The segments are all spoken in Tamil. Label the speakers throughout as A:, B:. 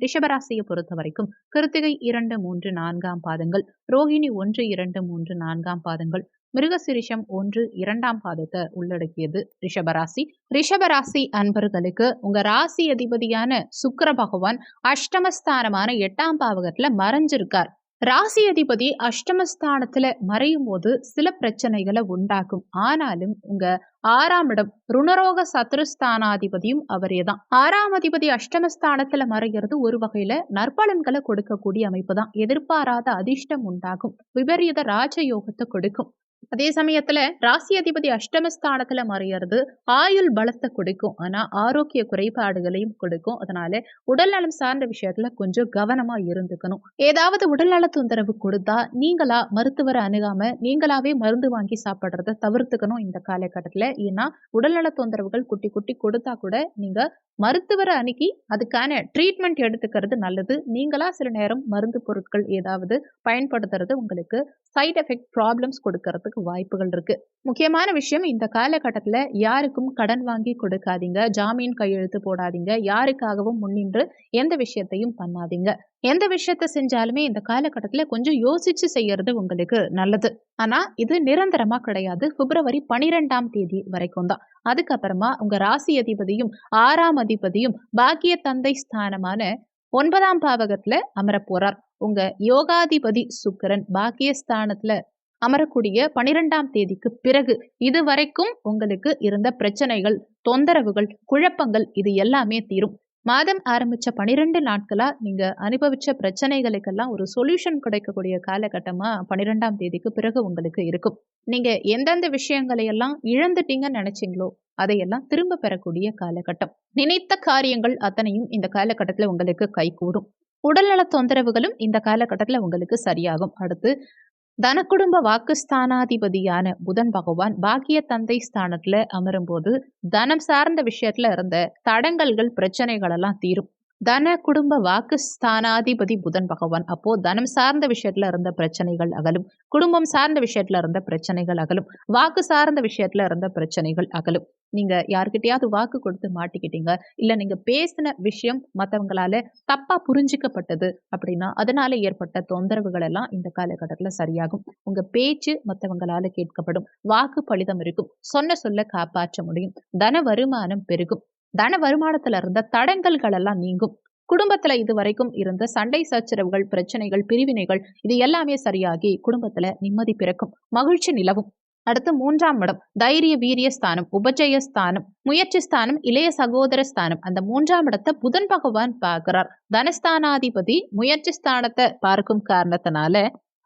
A: ரிஷபராசியை பொறுத்த வரைக்கும் கிருத்திகை இரண்டு மூன்று நான்காம் பாதங்கள் ரோஹிணி ஒன்று இரண்டு மூன்று நான்காம் பாதங்கள் மிருகசிரிஷம் ஒன்று இரண்டாம் பாதத்தை உள்ளடக்கியது ரிஷபராசி. ரிஷபராசி அன்பர்களுக்கு உங்க ராசி அதிபதியான சுக்கர பகவான் அஷ்டமஸ்தானமான எட்டாம் பாவகத்துல மறைஞ்சிருக்கார். ராசி அதிபதி அஷ்டமஸ்தானத்துல மறையும் போது சில பிரச்சனைகளை உண்டாக்கும். ஆனாலும் உங்க ஆறாம் இடம் ருணரோக சத்ருஸ்தானாதிபதியும் அவரே தான் ஆறாம் அதிபதி அஷ்டமஸ்தானத்துல மறைகிறது ஒரு வகையில நற்பலன்களை கொடுக்கக்கூடிய அமைப்பு தான். எதிர்பாராத அதிர்ஷ்டம் உண்டாகும். விபரீத ராஜயோகத்தை கொடுக்கும். அதே சமயத்துல ராசி அதிபதி அஷ்டமஸ்தானத்துல மறையிறது ஆயுள் பலத்தை கொடுக்கும். ஆனா ஆரோக்கிய குறைபாடுகளையும் கொடுக்கும். அதனால உடல் நலம் சார்ந்த விஷயத்துல கொஞ்சம் கவனமா இருந்துக்கணும். ஏதாவது உடல்நல தொந்தரவு கொடுத்தா நீங்களா மருத்துவரை அணுகாம நீங்களாவே மருந்து வாங்கி சாப்பிடுறத தவிர்த்துக்கணும் இந்த காலகட்டத்துல. ஏன்னா உடல்நல தொந்தரவுகள் குட்டி குட்டி கொடுத்தா கூட நீங்க மருத்துவரை அணுகி அதுக்கான ட்ரீட்மெண்ட் எடுத்துக்கிறது நல்லது. நீங்களா சில நேரம் மருந்து பொருட்கள் ஏதாவது பயன்படுத்துறது உங்களுக்கு சைட் எஃபெக்ட் ப்ராப்ளம்ஸ் கொடுக்கறதுக்கு வாய்ப்புகள் இருக்கு. முக்கியமான விஷயம் இந்த காலகட்டத்தில் யாருக்கும் கடன் வாங்கி கொடுக்காதீங்க. ஜாமீன் கையெழுத்து போடாதீங்க. யாருக்காகவும் முன்னின்று எந்த விஷயத்தையும் பண்ணாதீங்க. எந்த விஷயத்த செஞ்சாலுமே இந்த காலகட்டத்தில் கொஞ்சம் யோசிச்சு செய்யறது உங்களுக்கு நல்லது. ஆனால் இது நிரந்தரமாக கிடையாது. பிப்ரவரி பனிரெண்டாம் தேதி வரைக்கும் தான். அதுக்கப்புறமா உங்க ராசி அதிபதியும் ஆறாம் அதிபதியும் பாக்கிய தந்தை ஸ்தானமான ஒன்பதாம் பாவகத்துல அமர போறார் உங்க யோகாதிபதி சுக்கரன் பாக்கியஸ்தானத்துல அமரக்கூடிய பனிரெண்டாம் தேதிக்கு பிறகு இது வரைக்கும் உங்களுக்கு இருந்த பிரச்சனைகள் தொந்தரவுகள் குழப்பங்கள் இது எல்லாமே தீரும். மாதம் ஆரம்பிச்ச பனிரெண்டு நாட்களா நீங்க அனுபவிச்ச பிரச்சனைகளுக்கெல்லாம் ஒரு சொல்யூஷன் கிடைக்கக்கூடிய காலகட்டமா பனிரெண்டாம் தேதிக்கு பிறகு உங்களுக்கு இருக்கும். நீங்க எந்தெந்த விஷயங்களை எல்லாம் இழந்துட்டீங்கன்னு நினைச்சீங்களோ அதையெல்லாம் திரும்ப பெறக்கூடிய காலகட்டம். நினைத்த காரியங்கள் அத்தனையும் இந்த காலகட்டத்தில் உங்களுக்கு கைகூடும். உடல்நல தொந்தரவுகளும் இந்த காலகட்டத்தில் உங்களுக்கு சரியாகும். அடுத்து தனக்குடும்ப வாக்குஸ்தானாதிபதியான புதன் பகவான் பாக்கிய தந்தை ஸ்தானத்துல அமரும்போது தனம் சார்ந்த விஷயத்துல இருந்த தடங்கல்கள் பிரச்சனைகள் எல்லாம் தீரும். தன குடும்ப வாக்கு ஸ்தானாதிபதி புதன் பகவான். அப்போ தனம் சார்ந்த விஷயத்துல இருந்த பிரச்சனைகள் அகலும். குடும்பம் சார்ந்த விஷயத்துல இருந்த பிரச்சனைகள் அகலும். வாக்கு சார்ந்த விஷயத்துல இருந்த பிரச்சனைகள் அகலும். நீங்க யாருக்கிட்டையாவது வாக்கு கொடுத்து மாட்டிக்கிட்டீங்க இல்ல நீங்க பேசின விஷயம் மற்றவங்களால தப்பா புரிஞ்சிக்கப்பட்டது அப்படின்னா அதனால ஏற்பட்ட தொந்தரவுகள் எல்லாம் இந்த காலகட்டத்துல சரியாகும். உங்க பேச்சு மற்றவங்களால கேட்கப்படும். வாக்கு பலிதம் இருக்கும். சொன்ன சொல்ல காப்பாற்ற முடியும். தன வருமானம் பெருகும். தன வருமானத்துல இருந்த தடங்கல்கள் எல்லாம் நீங்கும். குடும்பத்துல இது வரைக்கும் இருந்த சண்டை சச்சரவுகள் பிரச்சனைகள் பிரிவினைகள் இது எல்லாமே சரியாகி குடும்பத்துல நிம்மதி பிறக்கும். மகிழ்ச்சி நிலவும். அடுத்து மூன்றாம் இடம் தைரிய வீரிய ஸ்தானம் உபஜய ஸ்தானம் முயற்சி ஸ்தானம் இளைய சகோதர ஸ்தானம். அந்த மூன்றாம் இடத்தை புதன் பகவான் பார்க்கிறார். தனஸ்தானாதிபதி முயற்சி ஸ்தானத்தை பார்க்கும் காரணத்தினால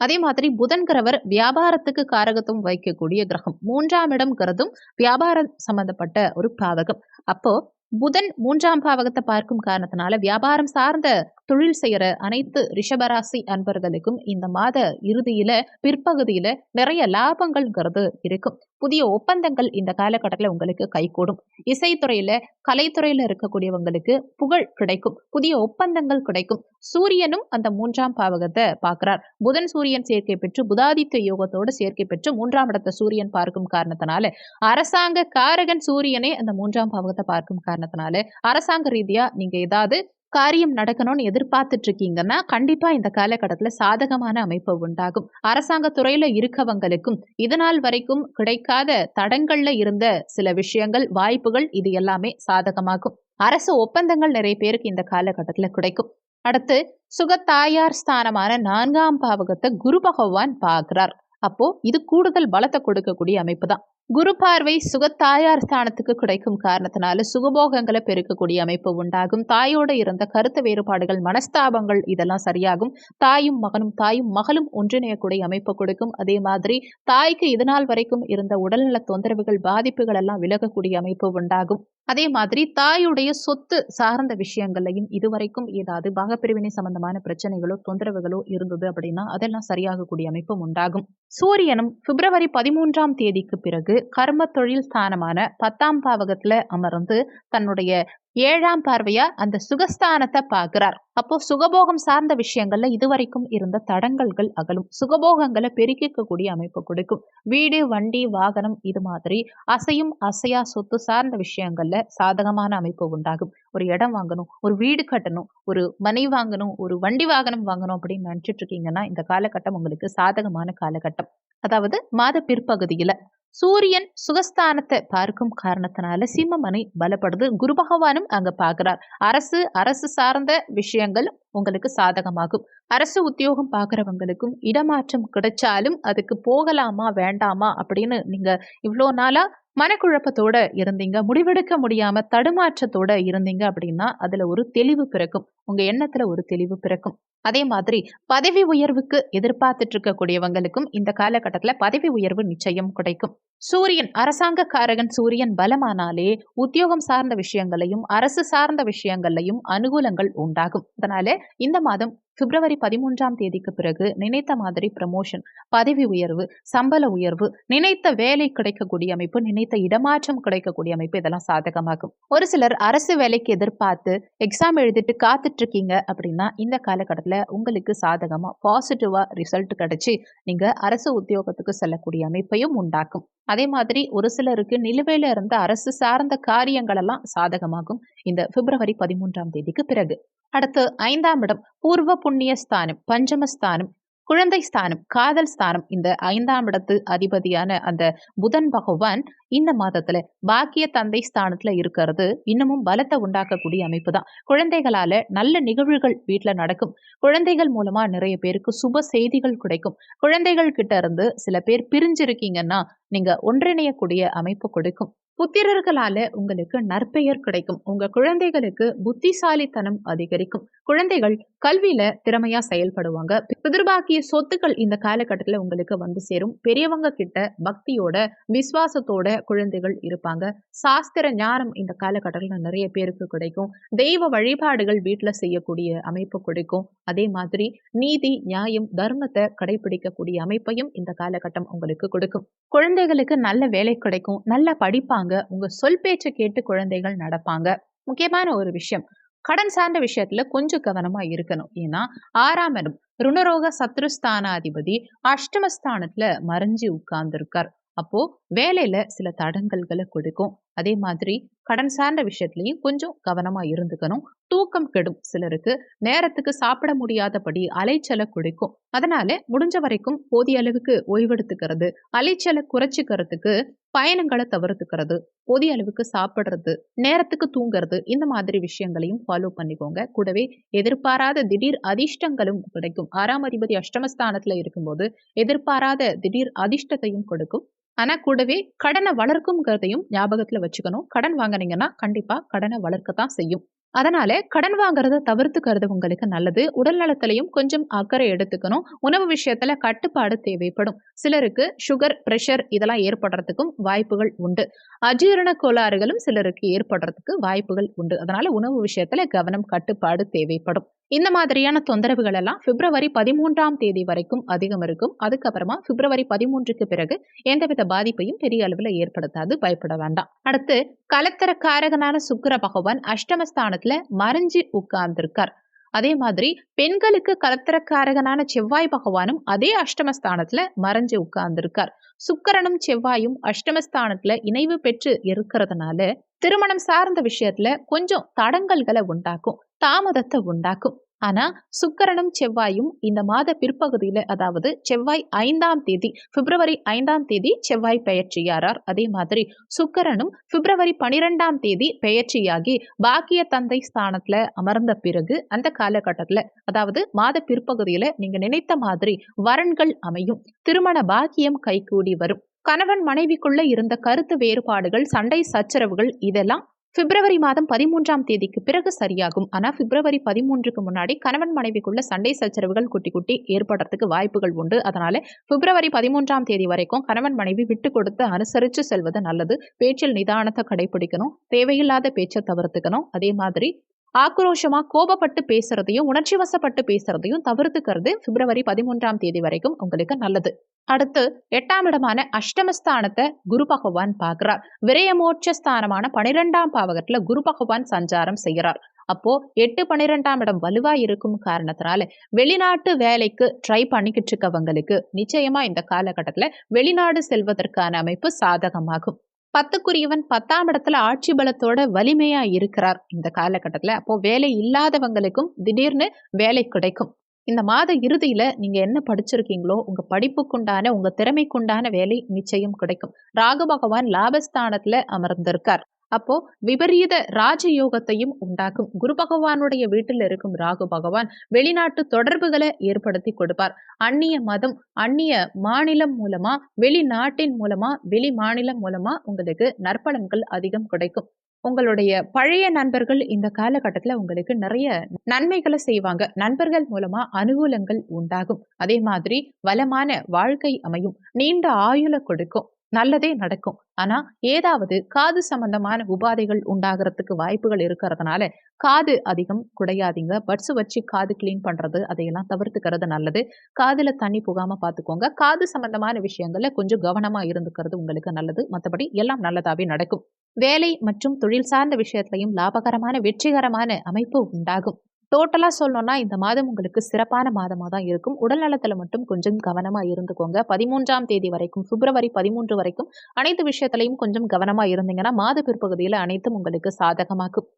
A: அதே மாதிரி புதன்கிறவர் வியாபாரத்துக்கு காரகத்தும் வைக்கக்கூடிய கிரகம். மூன்றாம் இடம்ங்கிறதும் வியாபாரம் சம்பந்தப்பட்ட ஒரு பாவகம். அப்போ புதன் மூன்றாம் பாவகத்தை பார்க்கும் காரணத்தினால வியாபாரம் சார்ந்த தொழில் செய்யற அனைத்து ரிஷபராசி அன்பர்களுக்கும் இந்த மாத இறுதியில பிற்பகுதியில நிறைய லாபங்கள்ங்கிறது இருக்கும். புதிய ஒப்பந்தங்கள் இந்த காலகட்டத்தில் உங்களுக்கு கைகூடும். இசைத்துறையில கலைத்துறையில இருக்கக்கூடியவங்களுக்கு புகழ் கிடைக்கும். புதிய ஒப்பந்தங்கள் கிடைக்கும். சூரியனும் அந்த மூன்றாம் பாவகத்தை பார்க்கிறார். புதன் சூரியன் சேர்க்கை பெற்று புதாதித்ய யோகத்தோடு சேர்க்கை பெற்று மூன்றாம் இடத்தை சூரியன் பார்க்கும் காரணத்தினால அரசாங்க காரகன் சூரியனே அந்த மூன்றாம் பாவகத்தை பார்க்கும் காரணத்தினால அரசாங்க ரீதியா நீங்க ஏதாவது காரியம் நடக்கணும்னு எதிர்பார்த்துட்டு இருக்கீங்கன்னா கண்டிப்பா இந்த காலகட்டத்தில் சாதகமான அமைப்பு உண்டாகும். அரசாங்க துறையில இருக்கவங்களுக்கும் இதனால் வரைக்கும் கிடைக்காத தடங்கள்ல இருந்த சில விஷயங்கள் வாய்ப்புகள் இது எல்லாமே சாதகமாகும். அரசு ஒப்பந்தங்கள் நிறைய பேருக்கு இந்த காலகட்டத்தில் கிடைக்கும். அடுத்து சுகத்தாயார் ஸ்தானமான நான்காம் பாவகத்தை குரு பகவான் பார்க்கிறார். அப்போ இது கூடுதல் பலத்தை கொடுக்கக்கூடிய அமைப்பு தான் குரு பார்வை சுகத்தாயார் ஸ்தானத்துக்கு கிடைக்கும் காரணத்தினால சுகபோகங்களை பெருக்கக்கூடிய அமைப்பு உண்டாகும். தாயோடு இருந்த கருத்து வேறுபாடுகள் மனஸ்தாபங்கள் இதெல்லாம் சரியாகும். தாயும் மகனும் தாயும் மகளும் ஒன்றிணையக்கூடிய அமைப்பு கொடுக்கும். அதே மாதிரி தாய்க்கு இதனால் வரைக்கும் இருந்த உடல்நல தொந்தரவுகள் பாதிப்புகள் எல்லாம் விலகக்கூடிய அமைப்பு உண்டாகும். அதே மாதிரி தாயுடைய சொத்து சார்ந்த விஷயங்கள்லையும் இதுவரைக்கும் ஏதாவது பாகப்பிரிவினை சம்பந்தமான பிரச்சனைகளோ தொந்தரவுகளோ இருந்தது அப்படின்னா அதெல்லாம் சரியாகக்கூடிய அமைப்பும் உண்டாகும். சூரியனும் பிப்ரவரி பதிமூன்றாம் தேதிக்கு பிறகு கர்ம தொழில் ஸ்தானமான பத்தாம் பாவகத்துல அமர்ந்து தன்னுடைய ஏழாம் பார்வையா அந்த சுகஸ்தானத்தை பார்க்கிறார். அப்போ சுகபோகம் சார்ந்த விஷயங்கள்ல இதுவரைக்கும் இருந்த தடங்கல்கள் அகலும். சுகபோகங்களை பெருக்கிக்கக்கூடிய அமைப்பு கொடுக்கும். வீடு வண்டி வாகனம் இது மாதிரி அசையும் அசையா சொத்து சார்ந்த விஷயங்கள்ல சாதகமான அமைப்பு உண்டாகும். ஒரு இடம் வாங்கணும் ஒரு வீடு கட்டணும் ஒரு மனை வாங்கணும் ஒரு வண்டி வாகனம் வாங்கணும் அப்படின்னு நினைச்சிட்டு இருக்கீங்கன்னா இந்த காலகட்டம் உங்களுக்கு சாதகமான காலகட்டம். அதாவது மாத பிற்பகுதியில சூரியன் சுகஸ்தானத்தை பார்க்கும் காரணத்தினால சிம்மமனை பலப்படுது. குரு பகவானும் அங்க பாக்குறார் அரசு அரசு சார்ந்த விஷயங்கள் உங்களுக்கு சாதகமாகும். அரசு உத்தியோகம் பார்க்குறவங்களுக்கும் இடமாற்றம் கிடைச்சாலும் அதுக்கு போகலாமா வேண்டாமா அப்படின்னு நீங்க இவ்வளோ நாளா மனக்குழப்பத்தோட இருந்தீங்க. முடிவெடுக்க முடியாம தடுமாற்றத்தோட இருந்தீங்க அப்படின்னா அதுல ஒரு தெளிவு பிறக்கும். உங்க எண்ணத்துல ஒரு தெளிவு பிறக்கும். அதே மாதிரி பதவி உயர்வுக்கு எதிர்பார்த்துட்டு இருக்கக்கூடியவங்களுக்கும் இந்த காலகட்டத்துல பதவி உயர்வு நிச்சயம் கிடைக்கும். சூரியன் அரசாங்க காரகன் சூரியன் பலமானாலே உத்தியோகம் சார்ந்த விஷயங்களையும் அரசு சார்ந்த விஷயங்களையும் அனுகூலங்கள் உண்டாகும். அதனால இந்த மாதம் பிப்ரவரி பதிமூன்றாம் தேதிக்கு பிறகு நினைத்த மாதிரி ப்ரமோஷன் பதவி உயர்வு சம்பள உயர்வு நினைத்த வேலை கிடைக்கக்கூடிய அமைப்பு நினைத்த இடமாற்றம் கிடைக்கக்கூடிய அமைப்பு இதெல்லாம் சாதகமாகும். ஒரு சிலர் அரசு வேலைக்கு எதிர்பார்த்து எக்ஸாம் எழுதிட்டு காத்துட்டு இருக்கீங்க அப்படின்னா இந்த காலகட்டத்தில் உங்களுக்கு சாதகமா பாசிட்டிவாக ரிசல்ட் கிடைச்சி நீங்க அரசு உத்தியோகத்துக்கு செல்லக்கூடிய அமைப்பையும் உண்டாக்கும். அதே மாதிரி ஒரு சிலருக்கு நிலுவையில இருந்த அரசு சார்ந்த காரியங்கள் எல்லாம் சாதகமாகும் இந்த பிப்ரவரி பதிமூன்றாம் தேதிக்கு பிறகு. அடுத்து ஐந்தாம் இடம் பூர்வ புண்ணிய ஸ்தானம் பஞ்சமஸ்தானம் குழந்தை ஸ்தானம் காதல் ஸ்தானம். இந்த ஐந்தாம் இடத்து அதிபதியான அந்த புதன் பகவான் இந்த மாதத்துல பாக்கிய தந்தை ஸ்தானத்துல இருக்கிறது. இன்னமும் பலத்தை உண்டாக்கக்கூடிய அமைப்பு தான் குழந்தைகளால நல்ல நிகழ்வுகள் வீட்டுல நடக்கும். குழந்தைகள் மூலமா நிறைய பேருக்கு சுப செய்திகள் கிடைக்கும். குழந்தைகள் கிட்ட இருந்து சில பேர் பிரிஞ்சிருக்கீங்கன்னா நீங்க ஒன்றிணையக்கூடிய அமைப்பு கொடுக்கும். புத்திரர்களால உங்களுக்கு நற்பெயர் கிடைக்கும். உங்க குழந்தைகளுக்கு புத்திசாலித்தனம் அதிகரிக்கும். குழந்தைகள் கல்வியில திறமையா செயல்படுவாங்க. பிதிர்பாக்கிய சொத்துக்கள் இந்த காலகட்டத்துல உங்களுக்கு வந்து சேரும். பெரியவங்க கிட்ட பக்தியோட விசுவாசத்தோட குழந்தைகள் இருப்பாங்க. சாஸ்திர ஞானம் இந்த காலகட்டத்தில் நிறைய பேருக்கு கிடைக்கும். தெய்வ வழிபாடுகள் வீட்டுல செய்யக்கூடிய அமைப்பு கிடைக்கும். அதே மாதிரி நீதி நியாயம் தர்மத்தை கடைபிடிக்கக்கூடிய அமைப்பையும் இந்த காலகட்டம் உங்களுக்கு கொடுக்கும். குழந்தைகளுக்கு நல்ல வேலை கிடைக்கும். நல்ல படிப்பாங்க. உங்க சொல் பேச்சை கேட்டு குழந்தைகள் நடப்பாங்க. முக்கியமான ஒரு விஷயம். கடன் சார்ந்த விஷயத்துல கொஞ்சம் கவனமா இருக்கணும். ஏன்னா ஆறாம் இடம் ருணரோக சத்ருஸ்தானாதிபதி அஷ்டமஸ்தானத்துல மறைஞ்சு உட்கார்ந்துருக்கார். அப்போ வேலையில சில தடங்கல்களை கொடுக்கும். அதே மாதிரி கடன் சார்ந்த விஷயத்துலயும் கொஞ்சம் கவனமா இருந்துக்கணும். தூக்கம் கெடும் சிலருக்கு. நேரத்துக்கு சாப்பிட முடியாதபடி அலைச்சலை குடிக்கும். அதனால முடிஞ்ச வரைக்கும் போதிய அளவுக்கு ஓய்வெடுத்துக்கிறது. அலைச்சலை குறைச்சிக்கிறதுக்கு பயணங்களை தவிர்த்துக்கிறது. போதிய அளவுக்கு சாப்பிட்றது நேரத்துக்கு தூங்குறது இந்த மாதிரி விஷயங்களையும் ஃபாலோ பண்ணிக்கோங்க. கூடவே எதிர்பாராத திடீர் அதிர்ஷ்டங்களும் கிடைக்கும். ஆறாம் அதிபதி அஷ்டமஸ்தானத்துல இருக்கும்போது எதிர்பாராத திடீர் அதிர்ஷ்டத்தையும் கொடுக்கும். ஆனா கூடவே கடனை வளர்க்கும்ங்கிறதையும் ஞாபகத்துல வச்சுக்கணும். கடன் வாங்கினீங்கன்னா கண்டிப்பா கடனை வளர்க்கத்தான் செய்யும். அதனால கடன் வாங்குறத தவிர்த்துக்கிறது உங்களுக்கு நல்லது. உடல் நலத்திலையும் கொஞ்சம் அக்கறை எடுத்துக்கணும். உணவு விஷயத்துல கட்டுப்பாடு தேவைப்படும். சிலருக்கு சுகர் பிரஷர் இதெல்லாம் ஏற்படுறதுக்கும் வாய்ப்புகள் உண்டு. அஜீரண கோளாறுகளும் சிலருக்கு ஏற்படுறதுக்கு வாய்ப்புகள் உண்டு. அதனால உணவு விஷயத்துல கவனம் கட்டுப்பாடு தேவைப்படும். இந்த மாதிரியான தொந்தரவுகள் எல்லாம் பிப்ரவரி பதிமூன்றாம் தேதி வரைக்கும் அதிகம் இருக்கும். அதுக்கப்புறமா பிப்ரவரி பதிமூன்றுக்கு பிறகு எந்தவித பாதிப்பையும் பெரிய அளவில் ஏற்படுத்தாது பயப்பட வேண்டாம். அடுத்து கலத்தர காரகனான சுக்கர பகவான் அஷ்டமஸ்தானத்துல மறைஞ்சு உட்கார்ந்திருக்கார். அதே மாதிரி பெண்களுக்கு கலத்திரக்காரகனான செவ்வாய் பகவானும் அதே அஷ்டமஸ்தானத்துல மறைஞ்சு உட்கார்ந்திருக்கார். சுக்கரனும் செவ்வாயும் அஷ்டமஸ்தானத்துல இணைவு பெற்று இருக்கிறதுனால திருமணம் சார்ந்த விஷயத்துல கொஞ்சம் தடங்கல்களை உண்டாக்கும். தாமதத்தை உண்டாக்கும். ஆனா சுக்கரனும் செவ்வாயும் இந்த மாத பிற்பகுதியில அதாவது செவ்வாய் ஐந்தாம் தேதி பிப்ரவரி ஐந்தாம் தேதி செவ்வாய் பெயர்ச்சியாரார் அதே மாதிரி சுக்கரனும் பிப்ரவரி பனிரெண்டாம் தேதி பெயர்ச்சியாகி பாக்கிய தந்தை ஸ்தானத்துல அமர்ந்த பிறகு அந்த காலகட்டத்துல அதாவது மாத பிற்பகுதியில நீங்க நினைத்த மாதிரி வரன்கள் அமையும். திருமண பாக்கியம் கைகூடி வரும். கணவன் மனைவிக்குள்ள இருந்த கருத்து வேறுபாடுகள் சண்டை சச்சரவுகள் இதெல்லாம் பிப்ரவரி மாதம் பதிமூன்றாம் தேதிக்கு பிறகு சரியாகும். ஆனால் பிப்ரவரி பதிமூன்றுக்கு முன்னாடி கணவன் மனைவிக்குள்ள சண்டை சச்சரவுகள் குட்டி குட்டி ஏற்படுறதுக்கு வாய்ப்புகள் உண்டு. அதனால பிப்ரவரி பதிமூன்றாம் தேதி வரைக்கும் கணவன் மனைவி விட்டு கொடுத்து அனுசரித்து செல்வது நல்லது. பேச்சில் நிதானத்தை கடைபிடிக்கணும். தேவையில்லாத பேச்சை தவிர்த்துக்கணும். அதே மாதிரி ஆக்ரோஷமா கோபப்பட்டு பேசுறதையும் உணர்ச்சி வசப்பட்டு பேசுறதையும் தவிர்த்துக்கிறது பிப்ரவரி பதிமூன்றாம் தேதி வரைக்கும் உங்களுக்கு நல்லது. அடுத்து எட்டாம் இடமான அஷ்டமஸ்தானத்தை குரு பகவான் பார்க்கிறார். விரயமோட்ச ஸ்தானமான பனிரெண்டாம் பாவகத்துல குரு பகவான் சஞ்சாரம் செய்கிறார். அப்போ எட்டு பன்னிரெண்டாம் இடம் வலுவா இருக்கும் காரணத்தினால வெளிநாட்டு வேலைக்கு ட்ரை பண்ணிக்கிட்டு இருக்கவங்களுக்கு நிச்சயமா இந்த காலகட்டத்துல வெளிநாடு செல்வதற்கான அமைப்பு சாதகமாகும். பத்துக்குரியவன் பத்தாம் இடத்துல ஆட்சி பலத்தோட வலிமையா இருக்கிறார். இந்த காலகட்டத்துல அப்போ வேலை இல்லாதவங்களுக்கும் திடீர்னு வேலை கிடைக்கும். இந்த மாத இறுதியில நீங்க என்ன படிச்சிருக்கீங்களோ உங்க படிப்புக்குண்டான உங்க திறமைக்குண்டான வேலை நிச்சயம் கிடைக்கும். ராகு பகவான் லாபஸ்தானத்துல அமர்ந்திருக்கார். அப்போ விபரீத ராஜயோகத்தையும் உண்டாக்கும். குரு பகவானுடைய வீட்டில் இருக்கும் ராகு பகவான் வெளிநாட்டு தொடர்புகளை ஏற்படுத்தி கொடுப்பார். அந்நிய மதம் அந்நிய மாநிலம் மூலமா வெளிநாட்டின் மூலமா வெளி மாநிலம் மூலமா உங்களுக்கு நற்பலன்கள் அதிகம் கிடைக்கும். உங்களுடைய பழைய நண்பர்கள் இந்த காலகட்டத்தில் உங்களுக்கு நிறைய நன்மைகளை செய்வாங்க. நண்பர்கள் மூலமா அனுகூலங்கள் உண்டாகும். அதே மாதிரி வளமான வாழ்க்கை அமையும். நீண்ட ஆயுள கொடுக்கும். நல்லதே நடக்கும். ஆனா ஏதாவது காது சம்பந்தமான உபாதைகள் உண்டாகிறதுக்கு வாய்ப்புகள் இருக்கிறதுனால காது அதிகம் குடையாதீங்க. பட்ஸ் வச்சு காது கிளீன் பண்றது அதையெல்லாம் தவிர்த்துக்கிறது நல்லது. காதுல தண்ணி புகாம பார்த்துக்கோங்க காது சம்பந்தமான விஷயங்கள்ல கொஞ்சம் கவனமா இருந்துக்கிறது உங்களுக்கு நல்லது. மற்றபடி எல்லாம் நல்லதாவே நடக்கும். வேலை மற்றும் தொழில் சார்ந்த விஷயத்திலையும் லாபகரமான வெற்றிகரமான அமைப்பு உண்டாகும். டோட்டலாக சொல்லணும்னா இந்த மாதம் உங்களுக்கு சிறப்பான மாதமாக தான் இருக்கும். உடல் நலத்தில் மட்டும் கொஞ்சம் கவனமாக இருந்துக்கோங்க. பதிமூன்றாம் தேதி வரைக்கும் பிப்ரவரி பதிமூன்று வரைக்கும் அனைத்து விஷயத்திலையும் கொஞ்சம் கவனமாக இருந்தீங்கன்னா மாத பிற்பகுதியில் அனைத்தும் உங்களுக்கு சாதகமாக்கும்.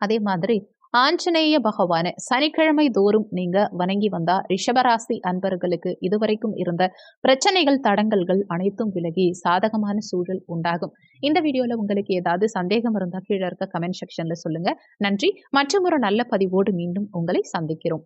A: அதே மாதிரி ஆஞ்சநேய பகவான சனிக்கிழமை தோறும் நீங்க வணங்கி வந்தா ரிஷபராசி அன்பர்களுக்கு இதுவரைக்கும் இருந்த பிரச்சனைகள் தடங்கல்கள் அனைத்தும் விலகி சாதகமான சூழல் உண்டாகும். இந்த வீடியோல உங்களுக்கு ஏதாவது சந்தேகம் இருந்தா கீழே இருக்க கமெண்ட் செக்ஷன்ல சொல்லுங்க. நன்றி. மற்றும் ஒரு நல்ல பதிவோடு மீண்டும் உங்களை சந்திக்கிறோம்.